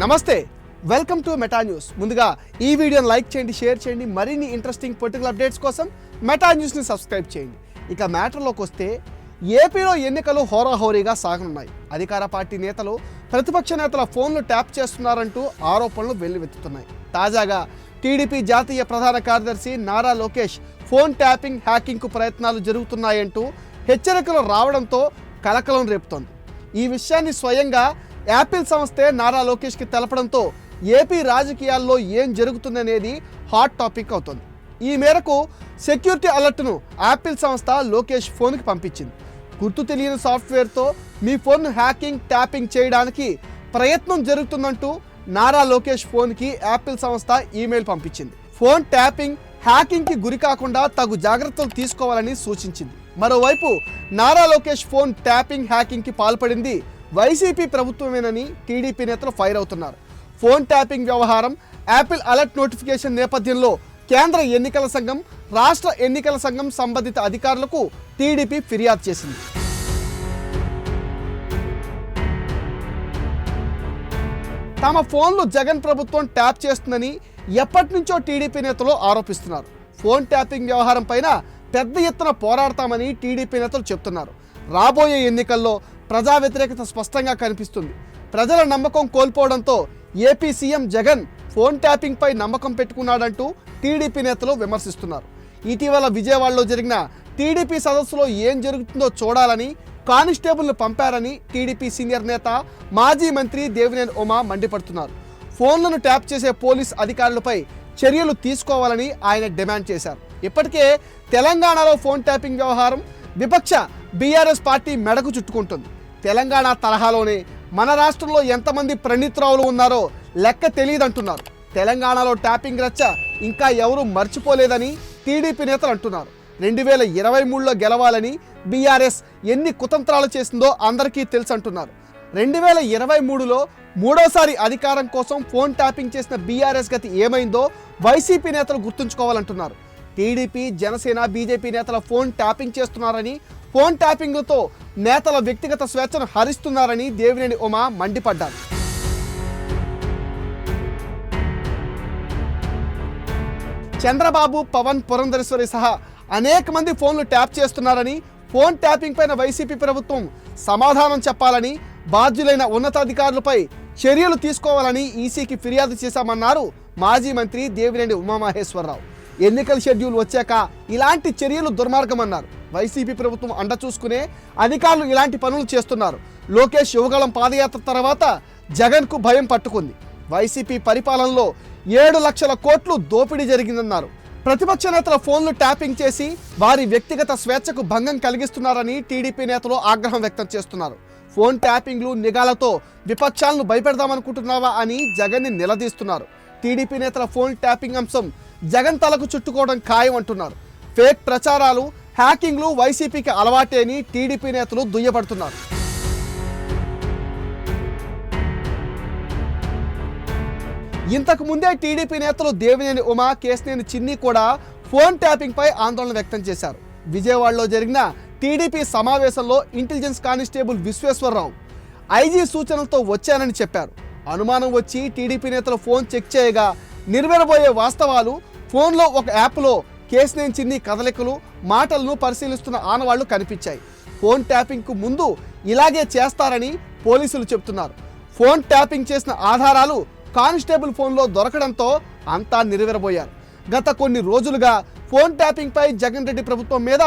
నమస్తే welcome to Meta news. ముందుగా ఈ వీడియోని లైక్ చేయండి షేర్ చేయండి మరిన్ని ఇంట్రెస్టింగ్ పొలిటికల్ అప్డేట్స్ కోసం మెటా న్యూస్ని సబ్స్క్రైబ్ చేయండి. ఇక మ్యాటర్లోకి వస్తే ఏపీలో ఎన్నికలు హోరాహోరీగా సాగనున్నాయి. అధికార పార్టీ నేతలు ప్రతిపక్ష నేతల ఫోన్లు ట్యాప్ చేస్తున్నారంటూ ఆరోపణలు వెల్లువెత్తుతున్నాయి. తాజాగా టీడీపీ జాతీయ ప్రధాన కార్యదర్శి నారా లోకేష్ ఫోన్ ట్యాపింగ్ హ్యాకింగ్కు ప్రయత్నాలు జరుగుతున్నాయంటూ హెచ్చరికలు రావడంతో కలకలం రేపుతోంది. ఈ విషయాన్ని స్వయంగా యాపిల్ సంస్థే నారా లోకేష్కి తెలపడంతో ఏపీ రాజకీయాల్లో ఏం జరుగుతుందనేది హాట్ టాపిక్ అవుతుంది. ఈ మేరకు సెక్యూరిటీ అలర్ట్ను యాపిల్ సంస్థ లోకేష్ ఫోన్కి పంపించింది. గుర్తు తెలియని సాఫ్ట్వేర్తో మీ ఫోన్ హ్యాకింగ్ ట్యాపింగ్ చేయడానికి ప్రయత్నం జరుగుతుందంటూ నారా లోకేష్ ఫోన్కి యాపిల్ సంస్థ ఈమెయిల్ పంపించింది. ఫోన్ ట్యాపింగ్ హ్యాకింగ్కి గురి కాకుండా తగు జాగ్రత్తలు తీసుకోవాలని సూచించింది. మరోవైపు నారా లోకేష్ ఫోన్ ట్యాపింగ్ హ్యాకింగ్కి పాల్పడింది వైసీపీ ప్రభుత్వమేనని టీడీపీ నేతలు ఫైర్ అవుతున్నారు. ఫోన్ ట్యాపింగ్ వ్యవహారం యాపిల్ అలర్ట్ నోటిఫికేషన్ నేపథ్యంలో కేంద్ర ఎన్నికల సంఘం రాష్ట్ర ఎన్నికల సంఘం సంబంధిత అధికారులకు టీడీపీ ఫిర్యాదు చేసింది. తమ ఫోన్లు జగన్ ప్రభుత్వం ట్యాప్ చేస్తుందని ఎప్పటి నుంచో టీడీపీ నేతలు ఆరోపిస్తున్నారు. ఫోన్ ట్యాపింగ్ వ్యవహారం పైన పెద్ద ఎత్తున పోరాడతామని టీడీపీ నేతలు చెప్తున్నారు. రాబోయే ఎన్నికల్లో ప్రజా వ్యతిరేకత స్పష్టంగా కనిపిస్తుంది. ప్రజల నమ్మకం కోల్పోవడంతో ఏపీ సీఎం జగన్ ఫోన్ ట్యాపింగ్పై నమ్మకం పెట్టుకున్నాడంటూ టీడీపీ నేతలు విమర్శిస్తున్నారు. ఇటీవల విజయవాడలో జరిగిన టీడీపీ సదస్సులో ఏం జరుగుతుందో చూడాలని కానిస్టేబుల్ను పంపారని టీడీపీ సీనియర్ నేత మాజీ మంత్రి దేవినేని ఉమా మండిపడుతున్నారు. ఫోన్లను ట్యాప్ చేసే పోలీస్ అధికారులపై చర్యలు తీసుకోవాలని ఆయన డిమాండ్ చేశారు. ఇప్పటికే తెలంగాణలో ఫోన్ ట్యాపింగ్ వ్యవహారం విపక్ష బీఆర్ఎస్ పార్టీ మెడకు చుట్టుకుంటుంది. తెలంగాణ తరహాలోనే మన రాష్ట్రంలో ఎంతమంది ప్రణీత్రావులు ఉన్నారో లెక్క తెలియదంటున్నారు. తెలంగాణలో ట్యాపింగ్ రచ్చ ఇంకా ఎవరూ మర్చిపోలేదని టీడీపీ నేతలు అంటున్నారు. రెండు వేల ఇరవై మూడులో గెలవాలని బీఆర్ఎస్ ఎన్ని కుతంత్రాలు చేసిందో అందరికీ తెలుసు అంటున్నారు రెండు వేల ఇరవై మూడులో మూడోసారి అధికారం కోసం ఫోన్ ట్యాపింగ్ చేసిన బీఆర్ఎస్ గతి ఏమైందో వైసీపీ నేతలు గుర్తుంచుకోవాలంటున్నారు. టీడీపీ జనసేన బీజేపీ నేతల ఫోన్ ట్యాపింగ్ చేస్తున్నారని ఫోన్ ట్యాపింగ్లతో నేతల వ్యక్తిగత స్వేచ్ఛను హరిస్తున్నారని దేవినేని ఉమా మండిపడ్డారు. చంద్రబాబు పవన్ పురంధరేశ్వరి సహా అనేక మంది ఫోన్లు ట్యాప్ చేస్తున్నారని ఫోన్ ట్యాపింగ్ పైన వైసీపీ ప్రభుత్వం సమాధానం చెప్పాలని బాధ్యులైన ఉన్నతాధికారులపై చర్యలు తీసుకోవాలని ఈసీకి ఫిర్యాదు చేశామన్నారు మాజీ మంత్రి దేవినేని ఉమామహేశ్వరరావు. ఎన్నికల షెడ్యూల్ వచ్చాక ఇలాంటి చర్యలు దుర్మార్గమన్నారు. వైసీపీ ప్రభుత్వం అండ చూసుకునే అధికారులు ఇలాంటి పనులు చేస్తున్నారు. లోకేష్ యువగళం పాదయాత్ర తర్వాత జగన్కు భయం పట్టుకుంది. వైసీపీ పరిపాలనలో ఏడు లక్షల కోట్లు దోపిడీ జరిగిందన్నారు. ప్రతిపక్ష నేతల ఫోన్లు ట్యాపింగ్ చేసి వారి వ్యక్తిగత స్వేచ్ఛకు భంగం కలిగిస్తున్నారని టీడీపీ నేతలు ఆగ్రహం వ్యక్తం చేస్తున్నారు. ఫోన్ ట్యాపింగ్లు నిఘాలతో విపక్షాలను భయపెడదామనుకుంటున్నావా అని జగన్ని నిలదీస్తున్నారు. టీడీపీ నేతల ఫోన్ ట్యాపింగ్ అంశం జగన్ తలకు చుట్టుకోవడం ఖాయం అంటున్నారు. ఫేక్ ప్రచారాలు హ్యాకింగ్లు వైసీపీకి అలవాటేని టీడీపీ నేతలు దుయ్యబడుతున్నారు. ఇంతకు ముందే టీడీపీ నేతలు దేవినేని ఉమా కేసినేని చిన్ని కూడా ఫోన్ ట్యాపింగ్ పై ఆందోళన వ్యక్తం చేశారు. విజయవాడలో జరిగిన టీడీపీ సమావేశంలో ఇంటెలిజెన్స్ కానిస్టేబుల్ విశ్వేశ్వరరావు ఐజీ సూచనలతో వచ్చానని చెప్పారు. అనుమానం వచ్చి టీడీపీ నేతలు ఫోన్ చెక్ చేయగా నిర్వెరబోయే వాస్తవాలు ఫోన్లో ఒక యాప్లో కేసినేని చిన్ని కదలికలు మాటలను పరిశీలిస్తున్న ఆనవాళ్ళు కనిపించాయి. ఫోన్ ట్యాపింగ్కు ముందు ఇలాగే చేస్తారని పోలీసులు చెబుతున్నారు. ఫోన్ ట్యాపింగ్ చేసిన ఆధారాలు కానిస్టేబుల్ ఫోన్లో దొరకడంతో అంతా నిర్వెరబోయారు గత కొన్ని రోజులుగా ఫోన్ ట్యాపింగ్ పై జగన్ రెడ్డి ప్రభుత్వం మీద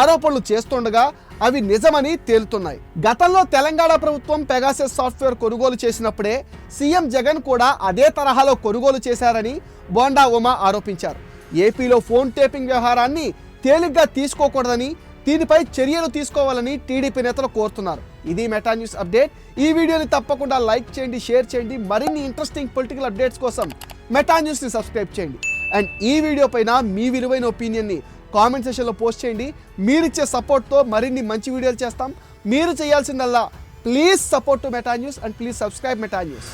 ఆరోపణలు చేస్తుండగా అవి నిజమని తేలుతున్నాయి. గతంలో తెలంగాణ ప్రభుత్వం పెగాసెస్ సాఫ్ట్వేర్ కొనుగోలు చేసినప్పుడే సీఎం జగన్ కూడా అదే తరహాలో కొనుగోలు చేశారని బోండా ఉమా ఆరోపించారు. ఏపీలో ఫోన్ టేపింగ్ వ్యవహారాన్ని తేలిగ్గా తీసుకోకూడదని దీనిపై చర్యలు తీసుకోవాలని టీడీపీ నేతలు కోరుతున్నారు. ఇది మెటా న్యూస్ అప్డేట్. ఈ వీడియోని తప్పకుండా లైక్ చేయండి షేర్ చేయండి. మరిన్ని ఇంట్రెస్టింగ్ పొలిటికల్ అప్డేట్స్ కోసం మెటా న్యూస్ని సబ్స్క్రైబ్ చేయండి. అండ్ ఈ వీడియో పైన మీ విలువైన ఒపీనియన్ని కామెంట్ సెషన్లో పోస్ట్ చేయండి. మీరిచ్చే సపోర్ట్తో మరిన్ని మంచి వీడియోలు చేస్తాం. మీరు చేయాల్సిందల్లా please support to Meta news and please subscribe Meta news.